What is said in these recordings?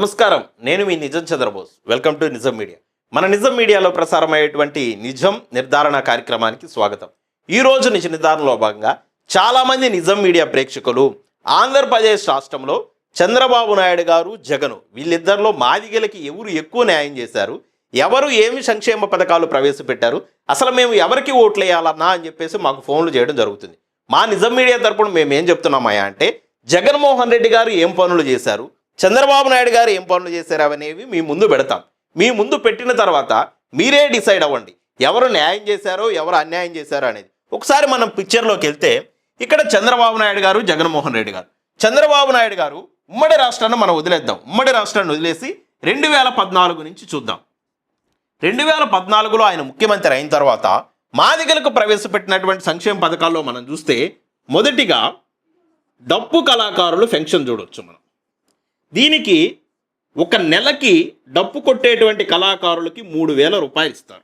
నమస్కారం. నేను మీ Nijam Chandrabose. Welcome to Nijam media మన నిజం మీడియాలో ప్రసారమయ్యేటువంటి నిజం నిర్ధారణ కార్యక్రమానికి స్వాగతం. ఈ రోజు నిజ నిర్ధారణలో భాగంగా చాలామంది నిజం మీడియా ప్రేక్షకులు ఆంధ్రప్రదేశ్ రాష్ట్రంలో చంద్రబాబు నాయుడు గారు జగను వీళ్ళిద్దరిలో మాదిగలకి ఎవరు ఎక్కువ న్యాయం చేశారు? ఎవరు ఏమి సంక్షేమ పథకాలు ప్రవేశపెట్టారు? అసలు మేము ఎవరికి ఓట్లు వేయాలన్నా అని చెప్పేసి మాకు ఫోన్లు చేయడం జరుగుతుంది. మా నిజం మీడియా తరపున మేము ఏం చెప్తున్నామయ్యా అంటే జగన్మోహన్ రెడ్డి గారు ఏం పనులు చేశారు? చంద్రబాబు నాయుడు గారు ఏం పనులు చేశారు అనేవి మీ ముందు పెడతాం. మీ ముందు పెట్టిన తర్వాత మీరే డిసైడ్ అవ్వండి. ఎవరు న్యాయం చేశారో ఎవరు అన్యాయం చేశారో అనేది. ఒకసారి మనం పిక్చర్లోకి వెళ్తే ఇక్కడ చంద్రబాబు నాయుడు గారు జగన్మోహన్ రెడ్డి గారు. చంద్రబాబు నాయుడు గారు ఉమ్మడి రాష్ట్రాన్ని మనం వదిలేద్దాం. ఉమ్మడి రాష్ట్రాన్ని వదిలేసి రెండు వేల పద్నాలుగు నుంచి చూద్దాం. రెండు వేల పద్నాలుగులో ఆయన ముఖ్యమంత్రి అయిన తర్వాత మాదిగలకు ప్రవేశపెట్టినటువంటి సంక్షేమ పథకాల్లో మనం చూస్తే మొదటిగా డప్పు కళాకారులు ఫెన్షన్ చూడొచ్చు మనం. దీనికి ఒక నెలకి డప్పు కొట్టేటువంటి కళాకారులకి మూడు వేల రూపాయలు ఇస్తారు.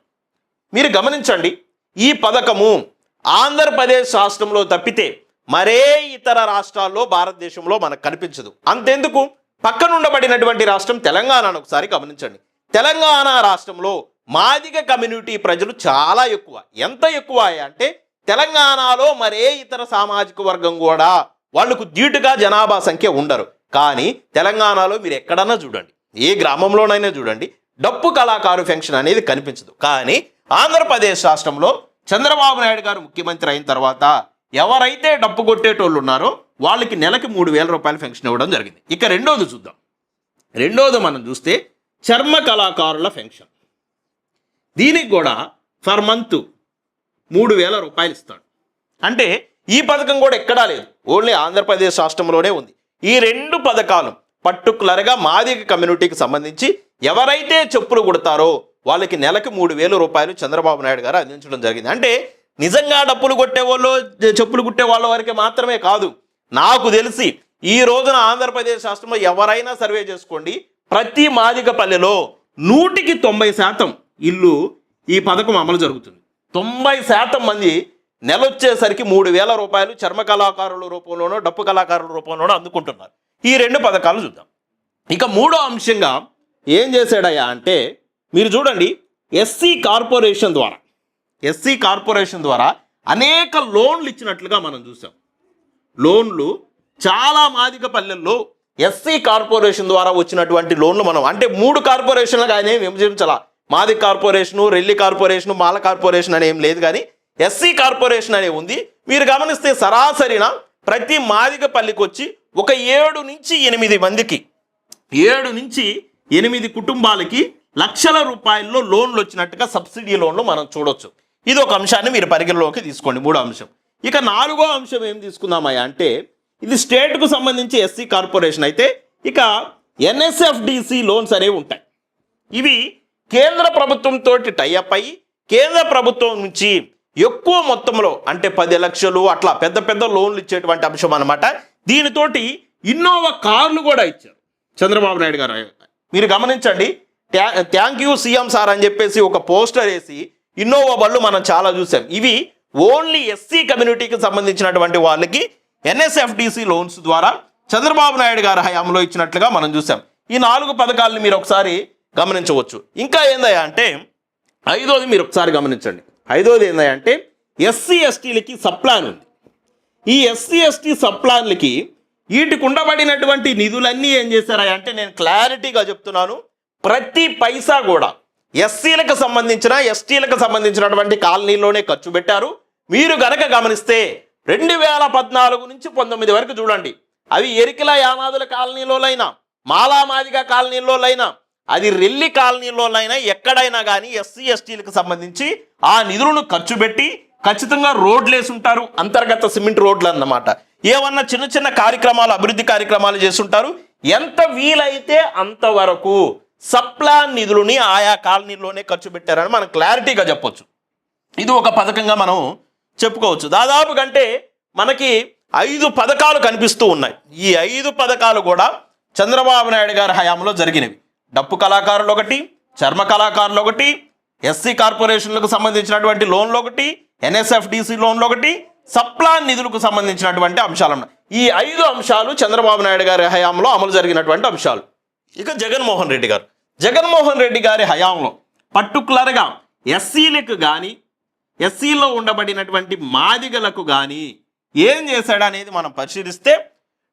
మీరు గమనించండి ఈ పథకము ఆంధ్రప్రదేశ్ రాష్ట్రంలో తప్పితే మరే ఇతర రాష్ట్రాల్లో భారతదేశంలో మనకు కనిపించదు. అంతెందుకు? పక్కనుండబడినటువంటి రాష్ట్రం తెలంగాణను ఒకసారి గమనించండి. తెలంగాణ రాష్ట్రంలో మాదిగ కమ్యూనిటీ ప్రజలు చాలా ఎక్కువ. ఎంత ఎక్కువ అంటే తెలంగాణలో మరే ఇతర సామాజిక వర్గం కూడా వాళ్ళకు ధీటుగా జనాభా సంఖ్య ఉండరు. కానీ తెలంగాణలో మీరు ఎక్కడన్నా చూడండి ఏ గ్రామంలోనైనా చూడండి డప్పు కళాకారు ఫంక్షన్ అనేది కనిపించదు. కానీ ఆంధ్రప్రదేశ్ రాష్ట్రంలో చంద్రబాబు నాయుడు గారు ముఖ్యమంత్రి అయిన తర్వాత ఎవరైతే డప్పు కొట్టేటోళ్ళు ఉన్నారో వాళ్ళకి నెలకి మూడు వేల రూపాయలు ఫెన్షన్ ఇవ్వడం జరిగింది. ఇక రెండోది చూద్దాం. రెండోది మనం చూస్తే చర్మ కళాకారుల ఫెన్షన్ దీనికి కూడా ఫర్ మంత్ మూడు వేల రూపాయలు ఇస్తాడు. అంటే ఈ పథకం కూడా ఎక్కడా లేదు. ఓన్లీ ఆంధ్రప్రదేశ్ రాష్ట్రంలోనే ఉంది. ఈ రెండు పథకాలు పర్టికులర్గా మాదిగ కమ్యూనిటీకి సంబంధించి ఎవరైతే చెప్పులు కుడతారో వాళ్ళకి నెలకు మూడు వేల రూపాయలు చంద్రబాబు నాయుడు గారు అందించడం జరిగింది. అంటే నిజంగా డప్పులు కొట్టే వాళ్ళు చెప్పులు కుట్టే వాళ్ళ వరకే మాత్రమే కాదు. నాకు తెలిసి ఈ రోజున ఆంధ్రప్రదేశ్ రాష్ట్రంలో ఎవరైనా సర్వే చేసుకోండి. ప్రతి మాదిక పల్లెలో నూటికి తొంభై శాతం ఇల్లు ఈ పథకం అమలు జరుగుతుంది. తొంభై శాతం మంది నెల వచ్చేసరికి మూడు వేల రూపాయలు చర్మ కళాకారుల రూపంలోనో డప్పు కళాకారుల రూపంలోనో అందుకుంటున్నారు. ఈ రెండు పథకాలు చూద్దాం. ఇక మూడో అంశంగా ఏం చేశాడయ్యా అంటే మీరు చూడండి ఎస్సీ కార్పొరేషన్ ద్వారా ఎస్సీ కార్పొరేషన్ ద్వారా అనేక లోన్లు ఇచ్చినట్లుగా మనం చూసాం. లోన్లు చాలా మాదిక పల్లెల్లో ఎస్సీ కార్పొరేషన్ ద్వారా వచ్చినటువంటి లోన్లు మనం అంటే మూడు కార్పొరేషన్లు కానీ ఏం విభజించాల? మాది corporation Relli corporation Mala corporation అని ఏం లేదు కానీ ఎస్సీ కార్పొరేషన్ అనే ఉంది. మీరు గమనిస్తే సరాసరిన ప్రతి మాదిక పల్లికి వచ్చి ఒక ఏడు నుంచి ఎనిమిది మందికి ఏడు నుంచి ఎనిమిది కుటుంబాలకి లక్షల రూపాయల్లో లోన్లు వచ్చినట్టుగా సబ్సిడీ లోన్లు మనం చూడొచ్చు. ఇది ఒక అంశాన్ని మీరు పరిగణలోకి తీసుకోండి. మూడో అంశం. ఇక నాలుగో అంశం ఏం తీసుకుందామయ్యా అంటే ఇది స్టేట్కు సంబంధించి ఎస్సీ కార్పొరేషన్ అయితే ఇక ఎన్ఎస్ఎఫ్డిసి లోన్స్ అనేవి ఉంటాయి. ఇవి కేంద్ర ప్రభుత్వంతో టైఅప్ అయ్యి కేంద్ర ప్రభుత్వం నుంచి ఎక్కువ మొత్తంలో అంటే పది లక్షలు అట్లా పెద్ద పెద్ద లోన్లు ఇచ్చేటువంటి అంశం అనమాట దీనితోటి ఇన్నోవా కార్లు కూడా ఇచ్చారు చంద్రబాబు నాయుడు గారు. మీరు గమనించండి థ్యాంక్ యూ సీఎం సార్ అని చెప్పేసి ఒక పోస్టర్ వేసి ఇన్నోవా బళ్ళు మనం చాలా చూసాం. ఇవి ఓన్లీ ఎస్సీ కమ్యూనిటీకి సంబంధించినటువంటి వాళ్ళకి ఎన్ఎస్ఎఫ్డిసి లోన్స్ ద్వారా చంద్రబాబు నాయుడు గారి హయాంలో ఇచ్చినట్లుగా మనం చూసాం. ఈ నాలుగు పథకాలను మీరు ఒకసారి గమనించవచ్చు. ఇంకా ఏందయ్యా అంటే ఐదోది మీరు ఒకసారి గమనించండి. ఐదోది ఏంటంటే ఎస్సీ ఎస్టీలకి సప్లాన్ ఉంది. ఈ ఎస్సీ ఎస్టీ సప్లాన్లకి వీటికి ఉండబడినటువంటి నిధులన్నీ ఏం చేశారా అంటే నేను క్లారిటీగా చెప్తున్నాను. ప్రతి పైసా కూడా ఎస్సీలకు సంబంధించిన ఎస్టీలకు సంబంధించినటువంటి కాలనీలోనే ఖర్చు పెట్టారు. మీరు గనక గమనిస్తే రెండు వేల పద్నాలుగు నుంచి పంతొమ్మిది వరకు చూడండి. అవి ఎరికిల యానాదుల కాలనీలోనైనా మాలామాదిగా కాలనీలోనైనా అది రెల్లి కాలనీలోనైనా ఎక్కడైనా కానీ ఎస్సీ ఎస్టీలకు సంబంధించి ఆ నిధులను ఖర్చు పెట్టి ఖచ్చితంగా రోడ్లు వేసి ఉంటారు అంతర్గత సిమెంట్ రోడ్లు అన్నమాట. ఏమన్నా చిన్న చిన్న కార్యక్రమాలు అభివృద్ధి కార్యక్రమాలు చేస్తుంటారు ఎంత వీలైతే అంతవరకు సప్లాన్ నిధులని ఆయా కాలనీలోనే ఖర్చు పెట్టారని మనం క్లారిటీగా చెప్పొచ్చు. ఇది ఒక పథకంగా మనం చెప్పుకోవచ్చు. దాదాపు కంటే మనకి ఐదు పథకాలు కనిపిస్తూ ఉన్నాయి. ఈ ఐదు పథకాలు కూడా చంద్రబాబు నాయుడు గారి హయాంలో జరిగినవి. డప్పు కళాకారులు ఒకటి చర్మ కళాకారులు ఒకటి ఎస్సీ కార్పొరేషన్లకు సంబంధించినటువంటి లోన్లు ఒకటి ఎన్ఎస్ఎఫ్డిసి లోన్లు ఒకటి సప్లాన్ నిధులకు సంబంధించినటువంటి అంశాలు ఉన్నాయి. ఈ ఐదు అంశాలు చంద్రబాబు నాయుడు గారి హయాంలో అమలు జరిగినటువంటి అంశాలు. ఇక జగన్మోహన్ రెడ్డి గారు. జగన్మోహన్ రెడ్డి గారి హయాంలో పర్టికులర్గా ఎస్సీలకు కానీ ఎస్సీలో ఉండబడినటువంటి మాదిగలకు కానీ ఏం చేశాడనేది మనం పరిశీలిస్తే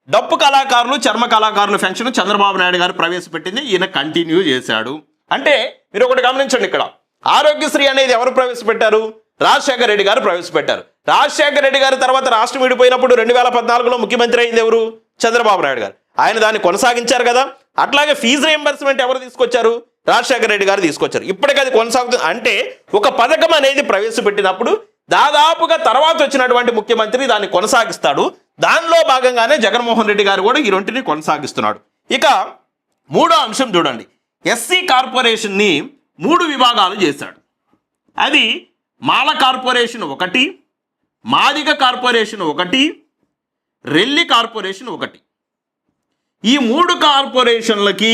డప్పు కళాకారులు చర్మ కళాకారుల పెన్షన్ చంద్రబాబు నాయుడు గారు ప్రవేశపెట్టింది. ఈయన కంటిన్యూ చేశాడు. అంటే మీరు ఒకటి గమనించండి ఇక్కడ. ఆరోగ్యశ్రీ అనేది ఎవరు ప్రవేశపెట్టారు? రాజశేఖర రెడ్డి గారు ప్రవేశపెట్టారు. రాజశేఖర రెడ్డి గారి తర్వాత రాష్ట్రం విడిపోయినప్పుడు రెండు వేల పద్నాలుగులో ముఖ్యమంత్రి అయింది ఎవరు? చంద్రబాబు నాయుడు గారు. ఆయన దాన్ని కొనసాగించారు కదా. అట్లాగే ఫీజు రియంబర్స్మెంట్ ఎవరు తీసుకొచ్చారు? రాజశేఖర రెడ్డి గారు తీసుకొచ్చారు. ఇప్పటికీ అది కొనసాగుతుంది అంటే ఒక పథకం అనేది ప్రవేశపెట్టినప్పుడు దాదాపుగా తర్వాత వచ్చినటువంటి ముఖ్యమంత్రి దాన్ని కొనసాగిస్తాడు. దానిలో భాగంగానే జగన్మోహన్ రెడ్డి గారు కూడా ఈ రెంటిని కొనసాగిస్తున్నాడు. ఇక మూడో అంశం చూడండి. ఎస్సీ కార్పొరేషన్ని మూడు విభాగాలు చేశాడు. అది మాల కార్పొరేషన్ ఒకటి మాదిగ కార్పొరేషన్ ఒకటి రెల్లి కార్పొరేషన్ ఒకటి. ఈ మూడు కార్పొరేషన్లకి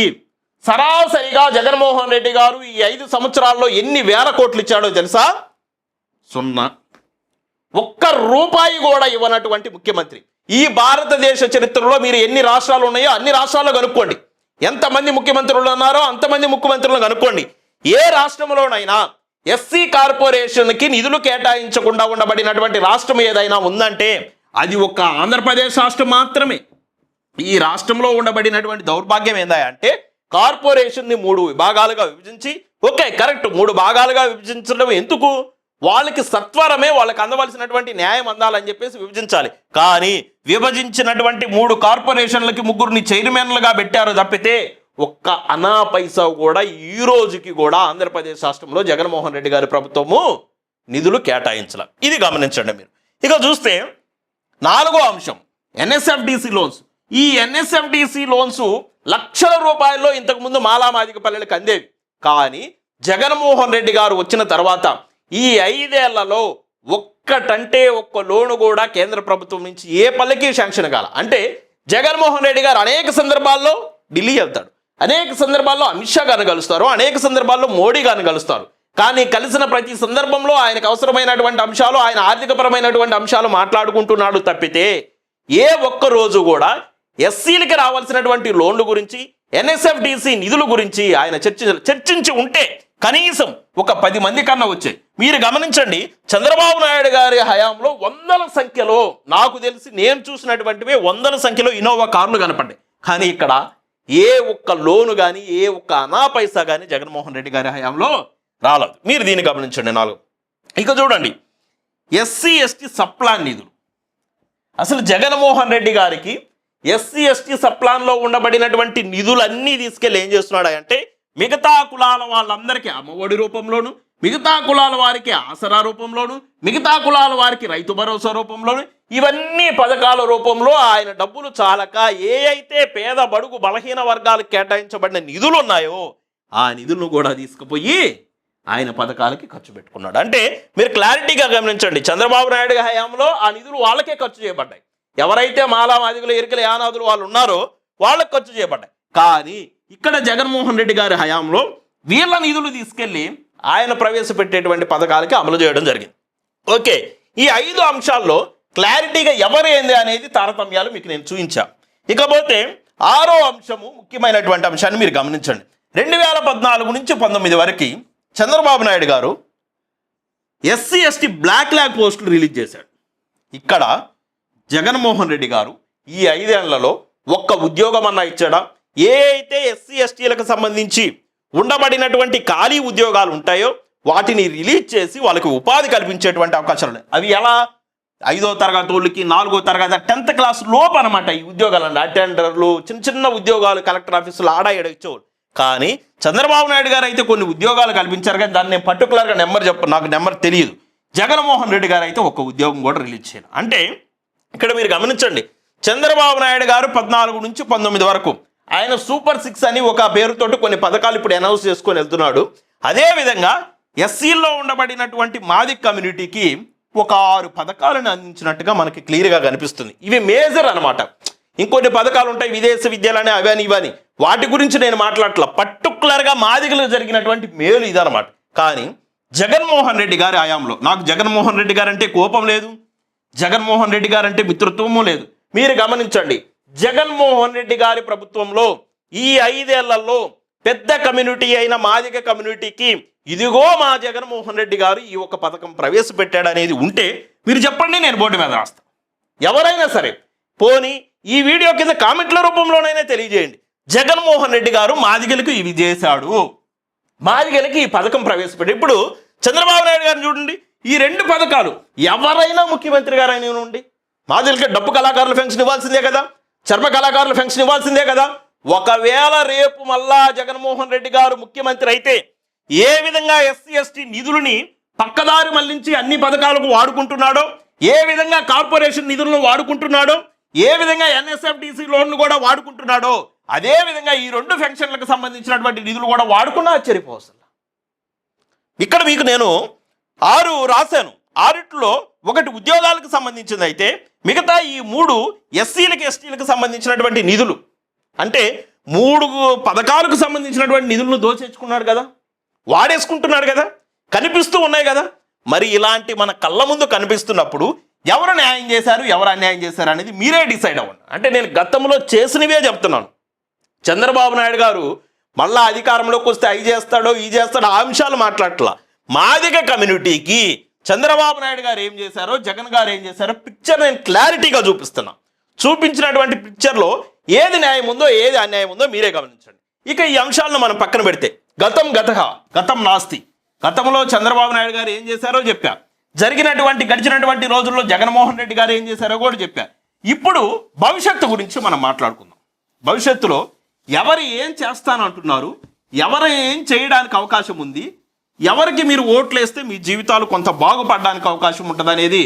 సరాసరిగా జగన్మోహన్ రెడ్డి గారు ఈ ఐదు సంవత్సరాల్లో ఎన్ని వేల కోట్లు ఇచ్చాడో తెలుసా? సున్నా. ఒక్క రూపాయి కూడా ఇవ్వనటువంటి ముఖ్యమంత్రి. ఈ భారతదేశ చరిత్రలో మీరు ఎన్ని రాష్ట్రాలు ఉన్నాయో అన్ని రాష్ట్రాల్లో కనుక్కోండి. ఎంతమంది ముఖ్యమంత్రులు ఉన్నారో అంతమంది ముఖ్యమంత్రులను కనుక్కోండి. ఏ రాష్ట్రంలోనైనా ఎస్సీ కార్పొరేషన్కి నిధులు కేటాయించకుండా ఉండబడినటువంటి రాష్ట్రం ఏదైనా ఉందంటే అది ఒక ఆంధ్రప్రదేశ్ రాష్ట్రం మాత్రమే. ఈ రాష్ట్రంలో ఉండబడినటువంటి దౌర్భాగ్యం ఏందంటే కార్పొరేషన్ని మూడు విభాగాలుగా విభజించి ఓకే కరెక్ట్ మూడు భాగాలుగా విభజించడం ఎందుకు? వాళ్ళకి సత్వరమే వాళ్ళకి అందవలసినటువంటి న్యాయం అందాలని చెప్పేసి విభజించాలి. కానీ విభజించినటువంటి మూడు కార్పొరేషన్లకి ముగ్గురిని చైర్మన్లుగా పెట్టారు తప్పితే ఒక్క అనా పైసా కూడా ఈ రోజుకి కూడా ఆంధ్రప్రదేశ్ రాష్ట్రంలో జగన్మోహన్ రెడ్డి గారి ప్రభుత్వము నిధులు కేటాయించాల. ఇది గమనించండి మీరు. ఇక చూస్తే నాలుగో అంశం ఎన్ఎస్ఎఫ్డిసి లోన్స్. ఈ ఎన్ఎస్ఎఫ్డిసి లోన్స్ లక్షల రూపాయల్లో ఇంతకుముందు మాలామాదిక పల్లెలకు అందేవి. కానీ జగన్మోహన్ రెడ్డి గారు వచ్చిన తర్వాత ఈ ఐదేళ్ళలో ఒక్కటంటే ఒక్క లోను కూడా కేంద్ర ప్రభుత్వం నుంచి ఏ పల్లకి శాంక్షన్ కాల. అంటే జగన్మోహన్ రెడ్డి గారు అనేక సందర్భాల్లో ఢిల్లీ వెళ్తాడు. అనేక సందర్భాల్లో అమిత్ షా గారిని కలుస్తారు. అనేక సందర్భాల్లో మోడీ గారిని కలుస్తారు. కానీ కలిసిన ప్రతి సందర్భంలో ఆయనకు అవసరమైనటువంటి అంశాలు ఆయన ఆర్థికపరమైనటువంటి అంశాలు మాట్లాడుకుంటున్నాడు తప్పితే ఏ ఒక్క రోజు కూడా ఎస్సీలకి రావాల్సినటువంటి లోన్లు గురించి ఎన్ఎస్ఎఫ్డిసి నిధుల గురించి ఆయన చర్చించ చర్చించి ఉంటే కనీసం ఒక పది మంది కన్నా వచ్చాయి. మీరు గమనించండి చంద్రబాబు నాయుడు గారి హయాంలో వందల సంఖ్యలో నాకు తెలిసి నేను చూసినటువంటివే వందల సంఖ్యలో ఇన్నోవా కార్లు కనపడ్డాయి. కానీ ఇక్కడ ఏ ఒక్క లోను కానీ ఏ ఒక్క అనా పైసా కానీ జగన్మోహన్ రెడ్డి గారి హయాంలో రాలేదు. మీరు దీన్ని గమనించండి నాలుగు. ఇక చూడండి ఎస్సీ ఎస్టీ సప్లాన్ నిధులు. అసలు జగన్మోహన్ రెడ్డి గారికి ఎస్సీ ఎస్టీ సప్లాన్లో ఉండబడినటువంటి నిధులన్నీ తీసుకెళ్ళి ఏం చేస్తున్నాడు అంటే మిగతా కులాల వాళ్ళందరికీ అమ్మఒడి రూపంలోను మిగతా కులాల వారికి ఆసరా రూపంలోను మిగతా కులాల వారికి రైతు భరోసా రూపంలోను ఇవన్నీ పథకాల రూపంలో ఆయన డబ్బులు చాలక ఏ అయితే పేద బడుగు బలహీన వర్గాలకు కేటాయించబడిన నిధులు ఉన్నాయో ఆ నిధులను కూడా తీసుకుపోయి ఆయన పథకాలకి ఖర్చు పెట్టుకున్నాడు. అంటే మీరు క్లారిటీగా గమనించండి. చంద్రబాబు నాయుడు హయాంలో ఆ నిధులు వాళ్ళకే ఖర్చు చేయబడ్డాయి. ఎవరైతే మాలామాదిగులు ఎరికల యానాదులు వాళ్ళు ఉన్నారో వాళ్ళకి ఖర్చు చేయబడ్డాయి. కానీ ఇక్కడ జగన్మోహన్ రెడ్డి గారి హయాంలో వీళ్ళ నిధులు తీసుకెళ్ళి ఆయన ప్రవేశపెట్టేటువంటి పథకాలకి అమలు చేయడం జరిగింది. ఓకే ఈ ఐదు అంశాల్లో క్లారిటీగా ఎవరేంది అనేది తారతమ్యాలు మీకు నేను చూపించా ఇకపోతే ఆరో అంశము ముఖ్యమైనటువంటి అంశాన్ని మీరు గమనించండి. రెండు వేల పద్నాలుగు నుంచి పంతొమ్మిది వరకు Chandrababu Naidu garu SC ST backlog పోస్టులు రిలీజ్ చేశాడు. ఇక్కడ జగన్మోహన్ రెడ్డి గారు ఈ ఐదేళ్ళలో ఒక్క ఉద్యోగం అన్నా ఇచ్చాడా? ఏ అయితే ఎస్సీ ఎస్టీలకు సంబంధించి ఉండబడినటువంటి ఖాళీ ఉద్యోగాలు ఉంటాయో వాటిని రిలీజ్ చేసి వాళ్ళకి ఉపాధి కల్పించేటువంటి అవకాశాలు ఉన్నాయి. అవి ఎలా? ఐదో తరగతి వాళ్ళకి నాలుగో తరగతి టెన్త్ క్లాస్ లోపు అనమాట ఈ ఉద్యోగాలు అండి అటెండర్లు చిన్న చిన్న ఉద్యోగాలు కలెక్టర్ ఆఫీసులు ఆడ ఈడ ఇచ్చేవాళ్ళు. కానీ చంద్రబాబు నాయుడు గారు అయితే కొన్ని ఉద్యోగాలు కల్పించారు కానీ దాన్ని నేను పర్టికులర్గా నెంబర్ చెప్పు నాకు నెంబర్ తెలియదు. జగన్మోహన్ రెడ్డి గారు అయితే ఒక ఉద్యోగం కూడా రిలీజ్ చేయాలి అంటే ఇక్కడ మీరు గమనించండి చంద్రబాబు నాయుడు గారు పద్నాలుగు నుంచి పంతొమ్మిది వరకు ఆయన సూపర్ సిక్స్ అని ఒక పేరుతోటి కొన్ని పథకాలు ఇప్పుడు అనౌన్స్ చేసుకొని వెళ్తున్నాడు. అదేవిధంగా ఎస్సీల్లో ఉండబడినటువంటి మాదిక్ కమ్యూనిటీకి ఒక ఆరు పథకాలను అందించినట్టుగా మనకి క్లియర్గా కనిపిస్తుంది. ఇవి మేజర్ అన్నమాట. ఇంకొన్ని పథకాలు ఉంటాయి విదేశ విద్యలని అవని ఇవని వాటి గురించి నేను మాట్లాడట్లా. పర్టికులర్గా మాదిగలు జరిగినటువంటి మేలు ఇదనమాట కానీ జగన్మోహన్ రెడ్డి గారి హయాంలో నాకు జగన్మోహన్ రెడ్డి గారంటే కోపం లేదు. జగన్మోహన్ రెడ్డి గారంటే మిత్రత్వము లేదు. మీరు గమనించండి జగన్మోహన్ రెడ్డి గారి ప్రభుత్వంలో ఈ ఐదేళ్ళలో పెద్ద కమ్యూనిటీ అయిన మాదిగ కమ్యూనిటీకి ఇదిగో మా జగన్మోహన్ రెడ్డి గారు ఈ ఒక పథకం ప్రవేశపెట్టాడు అనేది ఉంటే మీరు చెప్పండి నేను బోర్డు మీద రాస్తాను ఎవరైనా సరే పోని ఈ వీడియో కింద కామెంట్ల రూపంలోనైనా తెలియజేయండి. జగన్మోహన్ రెడ్డి గారు మాదిగలకు ఇవి చేశాడు. మాదిగలకి ఈ పథకం ప్రవేశపెట్టి ఇప్పుడు చంద్రబాబు నాయుడు గారిని చూడండి. ఈ రెండు పథకాలు ఎవరైనా ముఖ్యమంత్రి గారైనా ఉండి మాదిగలకి డబ్బు కళాకారుల ఫంక్షన్ ఇవ్వాల్సిందే కదా. చర్మ కళాకారుల పెన్షన్ ఇవ్వాల్సిందే కదా. ఒకవేళ రేపు మళ్ళా జగన్మోహన్ రెడ్డి గారు ముఖ్యమంత్రి అయితే ఏ విధంగా ఎస్సీ ఎస్టీ నిధులని పక్కదారి మళ్ళించి అన్ని పథకాలకు వాడుకుంటున్నాడో ఏ విధంగా కార్పొరేషన్ నిధులను వాడుకుంటున్నాడో ఏ విధంగా ఎన్ఎస్ఎఫ్డిసి లోన్లు కూడా వాడుకుంటున్నాడో అదే విధంగా ఈ రెండు ఫెన్షన్లకు సంబంధించినటువంటి నిధులు కూడా వాడుకున్నా ఆశ్చర్యపోవసలు. ఇక్కడ మీకు నేను ఆరు రాశాను. ఆరిట్లో ఒకటి ఉద్యోగాలకు సంబంధించింది అయితే మిగతా ఈ మూడు ఎస్సీలకు ఎస్టీలకు సంబంధించినటువంటి నిధులు. అంటే మూడు పథకాలకు సంబంధించినటువంటి నిధులను దోచేసుకున్నాడు కదా. వాడేసుకుంటున్నాడు కదా. కనిపిస్తూ ఉన్నాయి కదా. మరి ఇలాంటి మన కళ్ళ ముందు కనిపిస్తున్నప్పుడు ఎవరు న్యాయం చేశారు ఎవరు అన్యాయం చేశారు అనేది మీరే డిసైడ్ అవ్వండి. అంటే నేను గతంలో చేసినవే చెప్తున్నాను. చంద్రబాబు నాయుడు గారు మళ్ళా అధికారంలోకి వస్తే అవి చేస్తాడో ఈ చేస్తాడో ఆ అంశాలు మాట్లాడట్లా. మాదిగ కమ్యూనిటీకి చంద్రబాబు నాయుడు గారు ఏం చేశారో జగన్ గారు ఏం చేశారో పిక్చర్ నేను క్లారిటీగా చూపిస్తున్నా. చూపించినటువంటి పిక్చర్లో ఏది న్యాయం ఉందో ఏది అన్యాయం ఉందో మీరే గమనించండి. ఇక ఈ అంశాలను మనం పక్కన పెడితే గతం గతహ గతం నాస్తి. గతంలో చంద్రబాబు నాయుడు గారు ఏం చేశారో చెప్పా జరిగినటువంటి గడిచినటువంటి రోజుల్లో జగన్మోహన్ రెడ్డి గారు ఏం చేశారో కూడా చెప్పా ఇప్పుడు భవిష్యత్తు గురించి మనం మాట్లాడుకుందాం. భవిష్యత్తులో ఎవరు ఏం చేస్తానంటున్నారు ఎవరు ఏం చేయడానికి అవకాశం ఉంది ఎవరికి మీరు ఓట్లు వేస్తే మీ జీవితాలు కొంత బాగుపడడానికి అవకాశం ఉంటుంది అనేది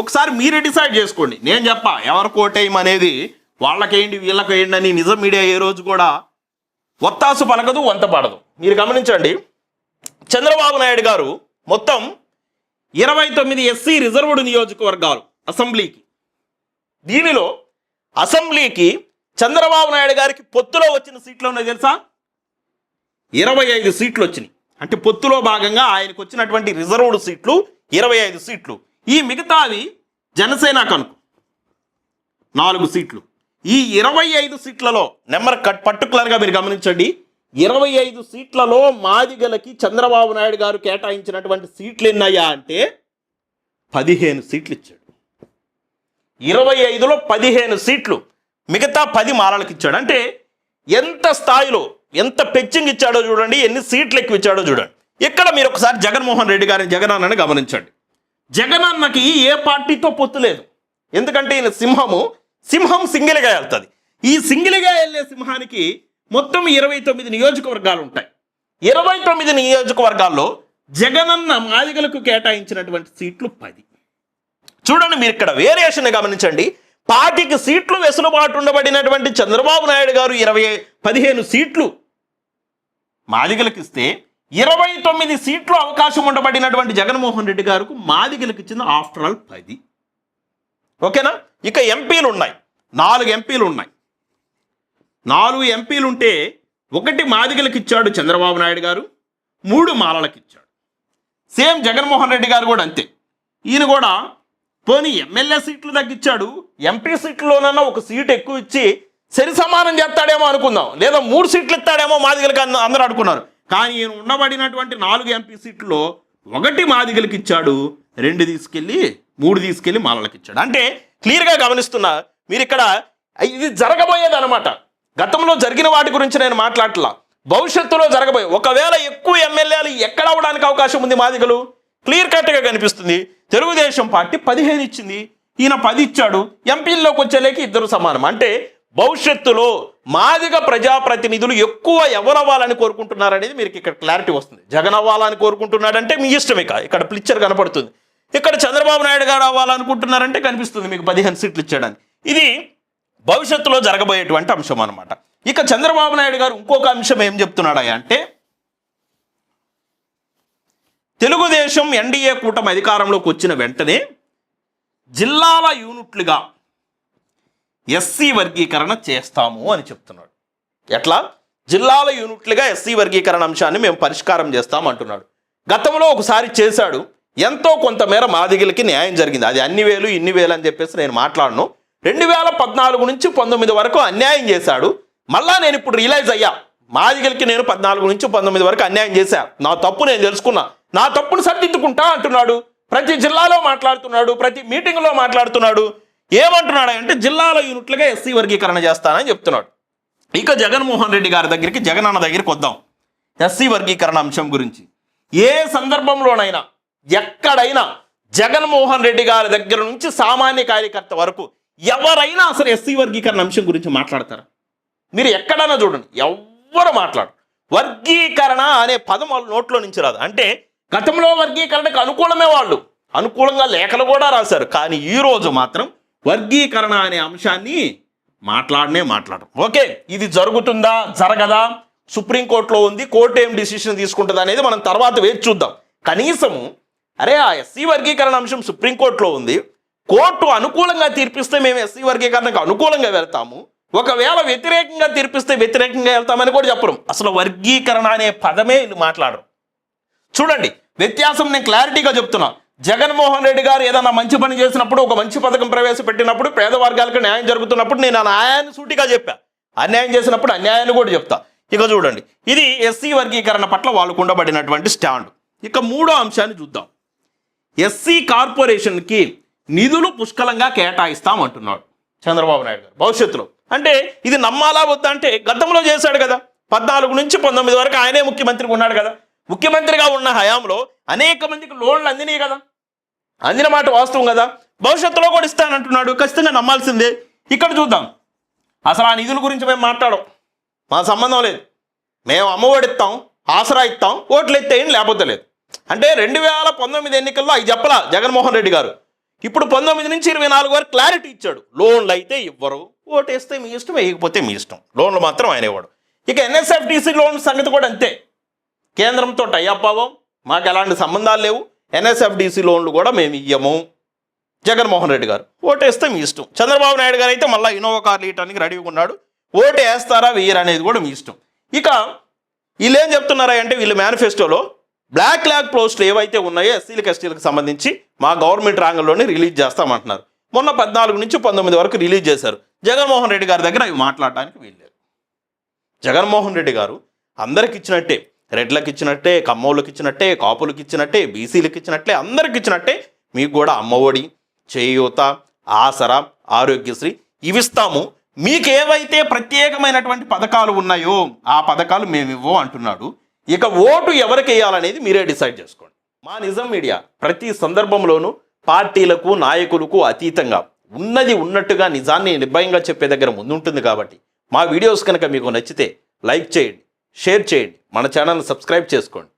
ఒకసారి మీరే డిసైడ్ చేసుకోండి. నేను చెప్పా ఎవరికి ఓటేయమనేది వాళ్ళకేంటి వీళ్ళకేయండి అని నిజం మీడియా ఏ రోజు కూడా ఒత్తాసు పలకదు వంత పడదు. మీరు గమనించండి చంద్రబాబు నాయుడు గారు మొత్తం ఇరవై తొమ్మిది ఎస్సీ రిజర్వ్డ్ నియోజకవర్గాలు అసెంబ్లీకి. దీనిలో అసెంబ్లీకి చంద్రబాబు నాయుడు గారికి పొత్తులో వచ్చిన సీట్లు ఉన్నాయి తెలుసా? ఇరవై ఐదు సీట్లు వచ్చినాయి. అంటే పొత్తులో భాగంగా ఆయనకు వచ్చినటువంటి రిజర్వ్డ్ సీట్లు ఇరవై ఐదు సీట్లు. ఈ మిగతావి జనసేన కనుక నాలుగు సీట్లు. ఈ ఇరవై ఐదు సీట్లలో నెంబర్ కట్ పర్టికులర్గా మీరు గమనించండి. ఇరవై ఐదు సీట్లలో మాదిగలకి చంద్రబాబు నాయుడు గారు కేటాయించినటువంటి సీట్లు ఎన్నయ్యా అంటే పదిహేను సీట్లు ఇచ్చాడు. ఇరవై ఐదులో పదిహేను సీట్లు. మిగతా పది మాలలకు ఇచ్చాడు. అంటే ఎంత స్థాయిలో ఎంత పెచ్చింగ్ ఇచ్చాడో చూడండి ఎన్ని సీట్లు ఎక్కువ ఇచ్చాడో చూడండి. ఇక్కడ మీరు ఒకసారి జగన్మోహన్ రెడ్డి గారిని జగనన్నని గమనించండి. జగనన్నకి ఏ పార్టీతో పొత్తు లేదు. ఎందుకంటే ఈయన సింహము సింహం సింగిల్గా వెళ్తుంది. ఈ సింగిల్గా వెళ్ళే సింహానికి మొత్తం ఇరవై తొమ్మిది నియోజకవర్గాలు ఉంటాయి. ఇరవై తొమ్మిది నియోజకవర్గాల్లో జగనన్న మాదిగలకు కేటాయించినటువంటి సీట్లు పది. చూడండి మీరు ఇక్కడ వేరియేషన్ గమనించండి. పార్టీకి సీట్లు వెసులుబాటు ఉండబడినటువంటి చంద్రబాబు నాయుడు గారు ఇరవై పదిహేను సీట్లు మాదిగలకు ఇస్తే ఇరవై తొమ్మిది సీట్లు అవకాశం ఉండబడినటువంటి జగన్మోహన్ రెడ్డి గారికి మాదిగలకు ఇచ్చిన ఆఫ్టర్ ఆల్ పది. ఓకేనా? ఇక ఎంపీలు ఉన్నాయి. నాలుగు ఎంపీలు ఉన్నాయి. నాలుగు ఎంపీలు ఉంటే ఒకటి మాదిగలకు ఇచ్చాడు చంద్రబాబు నాయుడు గారు మూడు మాలలకు ఇచ్చాడు సేమ్ జగన్మోహన్ రెడ్డి గారు కూడా అంతే. ఈయన కూడా పోనీ ఎమ్మెల్యే సీట్లు తగ్గించాడు ఎంపీ సీట్లోనన్నా ఒక సీట్ ఎక్కువ ఇచ్చి సరి సమానం చేస్తాడేమో అనుకుందాం. లేదా మూడు సీట్లు ఇస్తాడేమో మాదిగలకి అందరూ అనుకున్నారు. కానీ ఈయన ఉండబడినటువంటి నాలుగు ఎంపీ సీట్లో ఒకటి మాదిగలకి ఇచ్చాడు రెండు తీసుకెళ్ళి మూడు తీసుకెళ్ళి మాలలకు ఇచ్చాడు. అంటే క్లియర్గా గమనిస్తున్నా మీరు ఇక్కడ ఇది జరగబోయేది అనమాట గతంలో జరిగిన వాటి గురించి నేను మాట్లాడలా భవిష్యత్తులో జరగబోయే ఒకవేళ ఎక్కువ ఎమ్మెల్యేలు ఎక్కడ అవడానికి అవకాశం ఉంది మాదిగలు? క్లియర్ కట్గా కనిపిస్తుంది. తెలుగుదేశం పార్టీ పదిహేను ఇచ్చింది. ఈయన పది ఇచ్చాడు. ఎంపీల్లోకి వచ్చేలేకి ఇద్దరు సమానం. అంటే భవిష్యత్తులో మాదిగ ప్రజాప్రతినిధులు ఎక్కువ ఎవరు అవ్వాలని మీకు ఇక్కడ క్లారిటీ వస్తుంది. జగన్ అవ్వాలని కోరుకుంటున్నాడంటే మీ ఇష్టం ఇక. ఇక్కడ పిక్చర్ కనపడుతుంది. ఇక్కడ చంద్రబాబు నాయుడు గారు అవ్వాలనుకుంటున్నారంటే కనిపిస్తుంది మీకు పదిహేను సీట్లు ఇచ్చాడని. ఇది భవిష్యత్తులో జరగబోయేటువంటి అంశం అనమాట ఇక చంద్రబాబు నాయుడు గారు ఇంకొక అంశం ఏం చెప్తున్నాడా అంటే తెలుగుదేశం ఎన్డీఏ కూటమి అధికారంలోకి వచ్చిన వెంటనే జిల్లాల యూనిట్లుగా ఎస్సీ వర్గీకరణ చేస్తాము అని చెప్తున్నాడు. ఎట్లా? జిల్లాల యూనిట్లుగా ఎస్సీ వర్గీకరణ అంశాన్ని మేము పరిష్కారం చేస్తాం అంటున్నాడు. గతంలో ఒకసారి చేశాడు. ఎంతో కొంతమేర మాదిగలకి న్యాయం జరిగింది. అది అన్ని వేలు ఇన్ని వేలు అని చెప్పేసి నేను మాట్లాడను. రెండు వేల పద్నాలుగు నుంచి పంతొమ్మిది వరకు అన్యాయం చేశాడు. మళ్ళా నేను ఇప్పుడు రియలైజ్ అయ్యా. మాదిగలకి నేను పద్నాలుగు నుంచి పంతొమ్మిది వరకు అన్యాయం చేశా. నా తప్పు నేను తెలుసుకున్నా. నా తప్పును సరిదిద్దుకుంటా అంటున్నాడు. ప్రతి జిల్లాలో మాట్లాడుతున్నాడు. ప్రతి మీటింగ్లో మాట్లాడుతున్నాడు. ఏమంటున్నాడు అంటే జిల్లాల యూనిట్లుగా ఎస్సీ వర్గీకరణ చేస్తానని చెప్తున్నాడు. ఇక జగన్మోహన్ రెడ్డి గారి దగ్గరికి జగన్ అన్న దగ్గరికి వద్దాం. ఎస్సీ వర్గీకరణ అంశం గురించి. ఏ సందర్భంలోనైనా ఎక్కడైనా జగన్మోహన్ రెడ్డి గారి దగ్గర నుంచి సామాన్య కార్యకర్త వరకు ఎవరైనా అసలు ఎస్సీ వర్గీకరణ అంశం గురించి మాట్లాడతారా? మీరు ఎక్కడైనా చూడండి. ఎవ్వరు మాట్లాడు వర్గీకరణ అనే పదం వాళ్ళ నోట్లో నుంచి రాదు. అంటే గతంలో వర్గీకరణకు అనుకూలమే వాళ్ళు. అనుకూలంగా లేఖలు కూడా రాశారు. కానీ ఈరోజు మాత్రం వర్గీకరణ అనే అంశాన్ని మాట్లాడనే మాట్లాడరు. ఓకే ఇది జరుగుతుందా? జరగదా? సుప్రీంకోర్టులో ఉంది కోర్టు ఏం డిసిషన్ తీసుకుంటుంది అనేది మనం తర్వాత వేచి చూద్దాం. కనీసము అరే ఆ ఎస్సీ వర్గీకరణ అంశం సుప్రీంకోర్టులో ఉంది కోర్టు అనుకూలంగా తీర్పిస్తే మేము ఎస్సీ వర్గీకరణకు అనుకూలంగా వెళ్తాము ఒకవేళ వ్యతిరేకంగా తీర్పిస్తే వ్యతిరేకంగా వెళ్తామని కూడా చెప్పరు. అసలు వర్గీకరణ అనే పదమే వీళ్ళు మాట్లాడరు. చూడండి వ్యత్యాసం నేను క్లారిటీగా చెప్తున్నా. జగన్మోహన్ రెడ్డి గారు ఏదైనా మంచి పని చేసినప్పుడు ఒక మంచి పథకం ప్రవేశపెట్టినప్పుడు పేద వర్గాలకు న్యాయం జరుగుతున్నప్పుడు నేను ఆ న్యాయాన్ని సూటిగా చెప్పా. అన్యాయం చేసినప్పుడు అన్యాయాన్ని కూడా చెప్తా. ఇక చూడండి. ఇది ఎస్సీ వర్గీకరణ పట్ల వాళ్ళకు ఉండబడినటువంటి స్టాండ్. ఇక మూడో అంశాన్ని చూద్దాం. ఎస్సీ కార్పొరేషన్కి నిధులు పుష్కలంగా కేటాయిస్తామంటున్నాడు చంద్రబాబు నాయుడు గారు. భవిష్యత్తులో. అంటే ఇది నమ్మాలా వద్దా అంటే గతంలో చేశాడు కదా. పద్నాలుగు నుంచి పంతొమ్మిది వరకు ఆయనే ముఖ్యమంత్రిగా ఉన్నాడు కదా. ముఖ్యమంత్రిగా ఉన్న హయాంలో అనేక మందికి లోన్లు అందినాయి కదా. అందిన మాట వాస్తవం కదా. భవిష్యత్తులో కూడా ఇస్తానంటున్నాడు. ఖచ్చితంగా నమ్మాల్సిందే. ఇక్కడ చూద్దాం. అసలు ఆ నిధుల గురించి మేము మాట్లాడం మా సంబంధం లేదు. మేము అమ్మఒడి ఇస్తాం ఆసరా ఇస్తాం ఓట్లు ఎత్తేయండి లేకపోతే లేదు. అంటే రెండు వేల పంతొమ్మిది ఎన్నికల్లో అవి చెప్పలా జగన్మోహన్ రెడ్డి గారు. ఇప్పుడు పంతొమ్మిది నుంచి ఇరవై నాలుగు వరకు క్లారిటీ ఇచ్చాడు. లోన్లు అయితే ఇవ్వరు ఓటేస్తే మీ ఇష్టం వేయకపోతే మీ ఇష్టం. లోన్లు మాత్రం ఆయన ఇవ్వడు ఇక ఎన్ఎస్ఎఫ్టీసీ లోన్ సంగతి కూడా అంతే. కేంద్రంతో టైఅప్ అవ్వం. మాకు ఎలాంటి సంబంధాలు లేవు. ఎన్ఎస్ఎఫ్డిసి లోన్లు కూడా మేము ఇయ్యము. జగన్మోహన్ రెడ్డి గారు ఓటేస్తే మీ ఇష్టం. చంద్రబాబు నాయుడు గారు అయితే మళ్ళీ ఇన్నోవా కార్లు ఇవ్వడానికి రెడీగా ఉన్నాడు. ఓటు వేస్తారా వెయ్యరా అనేది కూడా మీ ఇష్టం. ఇక వీళ్ళు ఏం చెప్తున్నారా అంటే వీళ్ళు మేనిఫెస్టోలో బ్లాక్ ల్యాగ్ పోస్టులు ఏవైతే ఉన్నాయో ఎస్సీలకు ఎస్టీలకు సంబంధించి మా గవర్నమెంట్ రంగంలోనే రిలీజ్ చేస్తామంటున్నారు. మొన్న పద్నాలుగు నుంచి పంతొమ్మిది వరకు రిలీజ్ చేశారు. జగన్మోహన్ రెడ్డి గారి దగ్గర అవి మాట్లాడడానికి వీల్లేదు. జగన్మోహన్ రెడ్డి గారు అందరికి ఇచ్చినట్టే రెడ్లకు ఇచ్చినట్టే కమ్మోళ్ళకి ఇచ్చినట్టే కాపులకు ఇచ్చినట్టే బీసీలకు ఇచ్చినట్టే అందరికి ఇచ్చినట్టే మీకు కూడా అమ్మఒడి చేయూత ఆసరా ఆరోగ్యశ్రీ ఇవిస్తాము. మీకు ఏవైతే ప్రత్యేకమైనటువంటి పథకాలు ఉన్నాయో ఆ పథకాలు మేము ఇవ్వం అంటున్నాడు. ఇక ఓటు ఎవరికి వేయాలనేది మీరే డిసైడ్ చేసుకోండి. మా నిజం మీడియా ప్రతి సందర్భంలోనూ పార్టీలకు నాయకులకు అతీతంగా ఉన్నది ఉన్నట్టుగా నిజాన్ని నిర్భయంగా చెప్పే దగ్గర ముందుంటుంది కాబట్టి మా వీడియోస్ కనుక మీకు నచ్చితే లైక్ చేయండి. షేర్ చేయండి. మన ఛానల్ని సబ్స్క్రైబ్ చేసుకోండి.